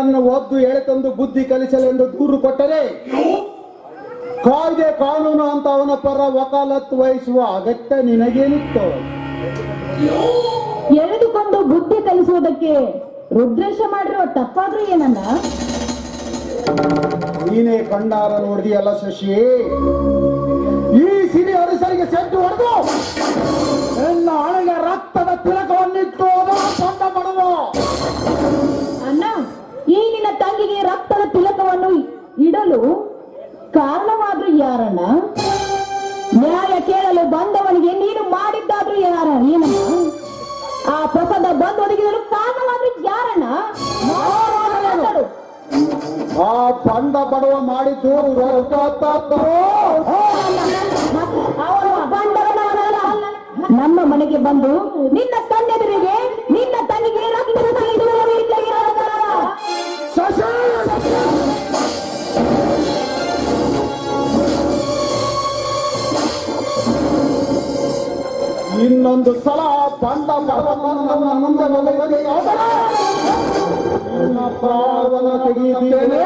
ರುದ್ರೇಶನನ್ನು ಒದ್ದು ಎಳೆತಂದು ಬುದ್ಧಿ ಕಲಿಸಲೆಂದು ದೂರು ಕೊಟ್ಟರೆ ಕಾಯ್ದೆ ಕಾನೂನು ಅಂತ ಅವನ ಪರ ವಕಾಲತ್ತು ವಹಿಸುವ ಅಗತ್ಯ ನಿನಗೇನಿತ್ತು? ಎಳೆದುಕೊಂಡು ಬುದ್ಧಿ ಕಲಿಸುವುದಕ್ಕೆ ರುದ್ರೇಶ ಮಾಡಿರುವ ತಪ್ಪಾದ್ರೂ ಏನಣ್ಣ ನೀನೇ ಕಂಡಾರ ನೋಡಿದೆಯಲ್ಲ ಶಶಿ ಕಾರಣವಾದ್ರೂ ಯಾರಣ್ಣ ನ್ಯಾಯ ಕೇಳಲು ಬಂದವನಿಗೆ ನೀನು ಮಾಡಿದ್ದಾದ್ರೂ ಯಾರ ನೀನು ಆ ಪ್ರಸಾದ ಬಂದು ಒದಗಿಸಲು ಕಾರಣವಾದ್ರೂ ಯಾರಣ್ಣ. ಆ ಬಂದ ಬಡವ ಮಾಡಿದ್ದು. ನಮ್ಮ ಮನೆಗೆ ಬಂದು ನಿನ್ನ ಇನ್ನೊಂದು ಸಲ ಬಂದ ನನ್ನ ಮುಂದೆ ನಿನ್ನ ಪ್ರಾಣವನ್ನು ತೆಗೆಯುತ್ತೇನೆ.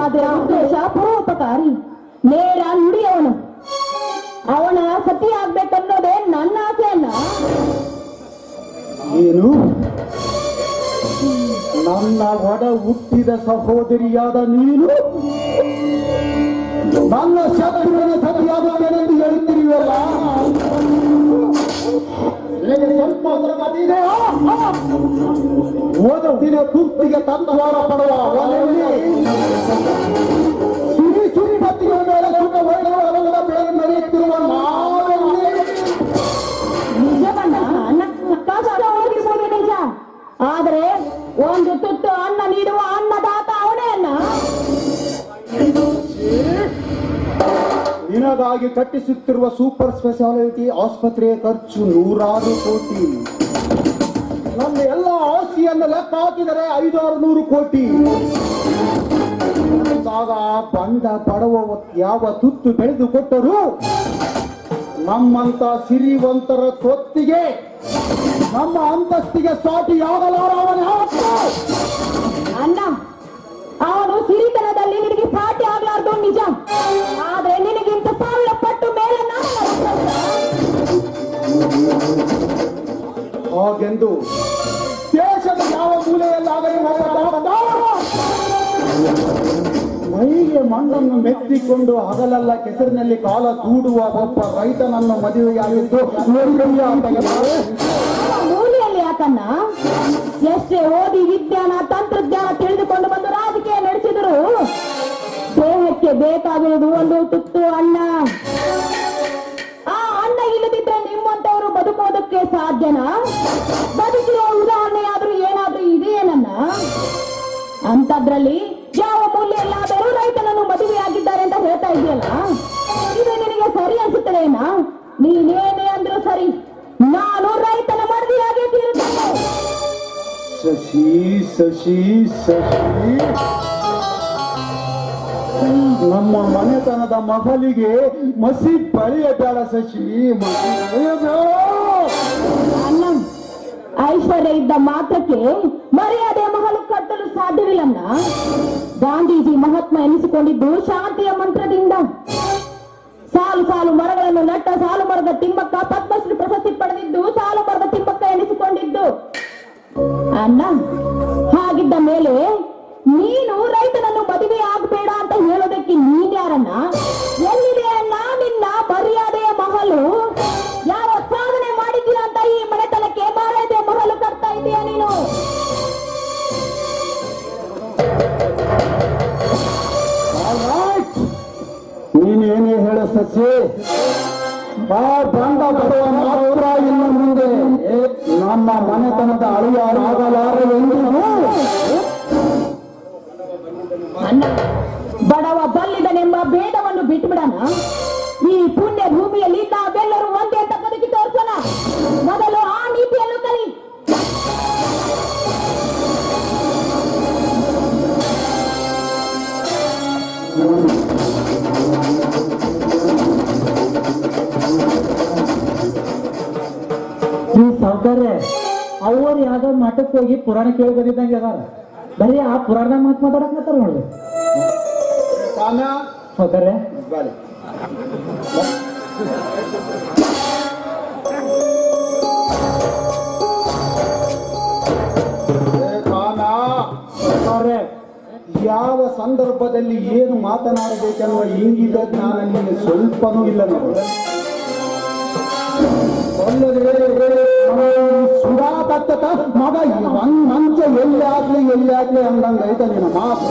ಆದರೆ ಉದ್ದೇಶ ಪರೋಪಕಾರಿ ನೇರ ನುಡಿಯವನು ಅವನ ಸತಿ ಆಗ್ಬೇಕನ್ನೋದೇ ನನ್ನ ಆಸೆಯನ್ನ ಏನು ನನ್ನ ಒಡ ಹುಟ್ಟಿದ ಸಹೋದರಿಯಾದ ನೀನು ನನ್ನ ಶತ್ರುವಿನ ಸತಿಯಾಗುತ್ತೇನೆಂದು ಹೇಳುತ್ತಿರುವಲ್ಲ ಸ್ವಲ್ಪ ಮತಿ ದಿನ ತುರ್ತಿಗೆ ತಂದವಾರ ಪಡುವ ನಿನಗಾಗಿ ಕಟ್ಟಿಸುತ್ತಿರುವ ಸೂಪರ್ ಸ್ಪೆಷಾಲಿಟಿ ಆಸ್ಪತ್ರೆಯ ಖರ್ಚು ನೂರಾರು ಕೋಟಿ. ನನ್ನ ಎಲ್ಲ ಆಸ್ತಿಯನ್ನು ಲೆಕ್ಕ ಹಾಕಿದರೆ ಐದಾರು ನೂರು ಕೋಟಿ. ಆಗ ಬಂಡ ಪಡವ ಯಾವ ತುತ್ತು ಬೆಳೆದು ಕೊಟ್ಟರು? ನಮ್ಮಂತ ಸಿರಿವಂತರ ತೊತ್ತಿಗೆ, ನಮ್ಮ ಅಂತಸ್ತಿಗೆ ಸಾಟಿ ಆಗಲಾರ ಅವನ? ಅಣ್ಣ ಅವನು ಸಿರಿತನದಲ್ಲಿ ಹಾಗೆಂದು ದೇಶದ ಯಾವ ಮೂಲೆಯಲ್ಲಾಗಲಿ ಮೈಗೆ ಮಣ್ಣನ್ನು ಮೆತ್ತಿಕೊಂಡು ಹಗಲೆಲ್ಲ ಕೆಸರಿನಲ್ಲಿ ಕಾಲ ದೂಡುವ ಒಬ್ಬ ರೈತನನ್ನು ಮದುವೆಯಾಗಿದ್ದು ಎಷ್ಟೇ ಓದಿ ವಿಜ್ಞಾನ, ತಂತ್ರಜ್ಞಾನ ತಿಳಿದುಕೊಂಡು ಬಂದು ರಾಜಕೀಯ ನಡೆಸಿದರು ದೇಹಕ್ಕೆ ಬೇಕಾಗುವುದು ಒಂದು ತುತ್ತು ಅಣ್ಣ ಆ ಅಣ್ಣ ಇಲ್ಲದಿದ್ದರೆ ನಿಮ್ಮಂತವರು ಬದುಕೋದಕ್ಕೆ ಸಾಧ್ಯನಾ? ಬದುಕಿರುವ ಉದಾಹರಣೆ ಆದ್ರೂ ಏನಾದ್ರೂ ಇದೆಯೇನನ್ನ ಅಂತದ್ರಲ್ಲಿ ಯಾವ ಮೂಲೆಯಲ್ಲಾದರೂ ರೈತನನ್ನು ಮದುವೆಯಾಗಿದ್ದಾರೆ ಅಂತ ಹೇಳ್ತಾ ಇದೆಯಲ್ಲ ಇದು ನಿನಗೆ ಸರಿ ಅನ್ಸುತ್ತದೇನಾ? ನೀನೇನೇ ಅಂದ್ರೂ ಸರಿ. ನಾನು ರೈತನ ಮದುವೆಯಾಗಿ ತೀರುತ್ತೇನೆ. ಶಶಿ ಶಶಿ ಶಶಿ. ನಮ್ಮ ಮನೆತನದ ಮಗಳಿಗೆ ಮಸಿ ಬಳಿಯಬೇಡ ಶಶಿ, ಮಸಿ ಬಳಿಯಬೇಡ ಅಣ್ಣ, ಐಶ್ವರ್ಯ ಇದ್ದ ಮಾತ್ರಕ್ಕೆ ಮರ್ಯಾದೆ ಮಹಲು ಕಟ್ಟಲು ಸಾಧ್ಯವಿಲ್ಲಣ್ಣ. ಗಾಂಧೀಜಿ ಮಹಾತ್ಮ ಎನಿಸಿಕೊಂಡಿದ್ದು ಶಾಂತಿಯ ಮಂತ್ರದಿಂದ. ಸಾಲು ಸಾಲು ಮರಗಳನ್ನು ನಟ್ಟ ಸಾಲು ಮರದ ತಿಮ್ಮಕ್ಕ, ಪದ್ಮಶ್ರೀ ಪ್ರಶಸ್ತಿ ಪಡೆದಿದ್ದು ಸಾಲು ಮರದ ತಿಮ್ಮಕ್ಕ ಎನಿಸಿಕೊಂಡಿದ್ದು. ಅಣ್ಣ, ಹಾಗಿದ್ದ ಮೇಲೆ ನೀನು ರೈತನನ್ನು ಮದುವೆ ಆಗಬೇಡ ಅಂತ ಹೇಳೋದಕ್ಕೆ ನೀನ್ಯಾರಣ್ಣ ಎಲ್ಲಿದೆ ಅಣ್ಣ ನಿನ್ನ ಮರ್ಯಾದೆಯ ಮಹಲು? ಸಸಿ ಬಂಡ ಬರುವ ಮಾತ್ರ ಇನ್ನು ಮುಂದೆ ನಮ್ಮ ಮನೆತನದ ಅಳಿಯ ಆಗಲಾರು ಎಂದಿಗೂ ಬಡವ ಬಲ್ಲಿದನೆಂಬ ಭೇದವನ್ನು ಬಿಟ್ಟುಬಿಡಣ ಈ ಪುಣ್ಯ ಭೂಮಿಯಲ್ಲಿ ನಾವೆಲ್ಲರೂ ಒಂದೇ ಅಂತ ಬದುಕಿ ತೋರಿಸೋಣ ಮೊದಲು ಆ ನೀತಿಯನ್ನು ಕಲಿ Thank you. ಸಾವುಕಾರ್ರೆ ಅವರು ಯಾವ್ದೋ ಮಠಕ್ಕೆ ಹೋಗಿ ಪುರಾಣ ಕೇಳಿ ಬಂದಿದ್ದಂಗೆ ಅದಾರ. ಬರೀ ಆ ಪುರಾಣ ಮಾತು ಮಾತಾಡಕ್ ನೋಡ್ರಿ ಕಾಮ್ಯ ಸಾವುಕಾರ್ರೆ ಯಾವ ಸಂದರ್ಭದಲ್ಲಿ ಏನು ಮಾತನಾಡಬೇಕೆನ್ನುವ ಇಂಗಿತ ಜ್ಞಾನ ನಿಮಗೆ ಸ್ವಲ್ಪನೂ ಇಲ್ಲ ನೋಡು. ಸುಡಾಕತ್ತ ಮಗ ಒಂದ್ ಮಂಚ ಎಲ್ಲಿ ಆಗ್ಲಿ ಎಲ್ಲಿ ಆಗ್ಲಿ ಅಂದಂಗ ಐತ ನಿನ್ನ ಮಾತು.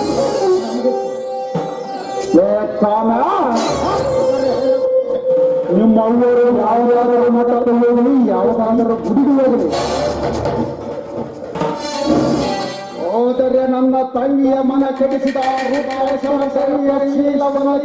ನಿಮ್ಮ ಅವ್ವರು ಯಾವ್ದಾದ್ರು ಮಠಕ್ಕೆ ಹೋಗಲಿ, ಯಾವ್ದಾದ್ರು ಗುಡಿಗೆ ಹೋಗಲಿ. ಹೋದರೆ ನನ್ನ ತಂಗಿಯ ಮನ ಕೆಡಿಸಿದ ರೂಪ ಸರಿಯ, ಶೀಲವನ್ನು